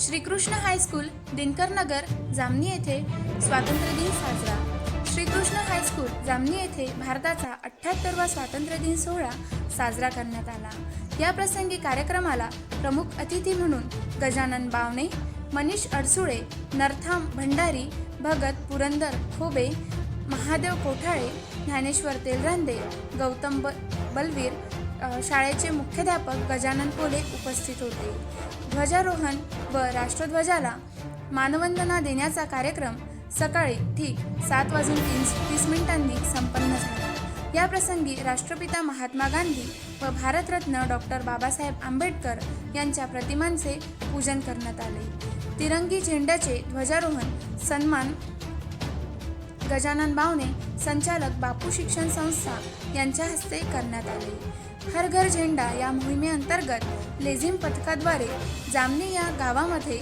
Shrikrishna high school Dinkar नगर जामनी येथे स्वातंत्र्य दिन साजरा. श्रीकृष्ण हायस्कूल जामनी येथे भारताचा अठ्ठ्याहत्तरवा स्वातंत्र्य दिन सोहळा साजरा करण्यात आला. या प्रसंगी कार्यक्रमाला प्रमुख अतिथी म्हणून गजानन बावणे मनीष अडसुळे नरथाम भंडारी भगत पुरंदर खोबे महादेव कोठाळे ज्ञानेश्वर तेलरांदे गौतम ब बलवीर शाळेचे मुख्याध्यापक गजानन कोले उपस्थित होते. ध्वजारोहण व राष्ट्रध्वजाला मानवंदना देण्याचा कार्यक्रम सकाळी ठीक सात वाजून तीन तीस मिनिटांनी संपन्न झाला. या प्रसंगी राष्ट्रपिता महात्मा गांधी व भारतरत्न डॉक्टर बाबासाहेब आंबेडकर यांच्या प्रतिमांचे पूजन करण्यात आले. तिरंगी झेंड्याचे ध्वजारोहण सन्मान गजानन बावणे संचालक बापू शिक्षण संस्था यांच्या हस्ते करण्यात आले. हर घर झेंडा या मोहिमेअंतर्गत लेझिम पथकाद्वारे जामनी या गावामध्ये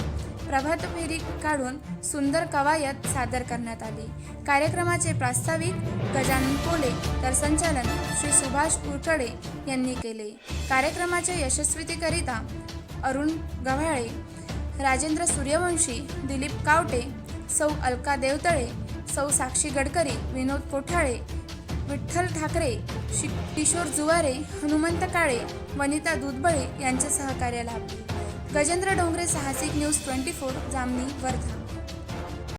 प्रभात फेरी काढून सुंदर कवायत सादर करण्यात आली. कार्यक्रमाचे प्रास्ताविक गजानन कोले तर संचालन श्री सुभाष कुरकडे यांनी केले. कार्यक्रमाच्या यशस्वीतेकरिता अरुण गव्हाळे राजेंद्र सूर्यवंशी दिलीप कावटे सौ अलका देवतळे सौ साक्षी गडकरी विनोद कोठाळे विठ्ठल ठाकरे शि किशोर जुवारे हनुमंत काळे वनिता दुधबळे यांचे सहकार्य लाभले गजेंद्र डोंगरे साहसिक न्यूज ट्वेंटी फोर जामनी वर्धा.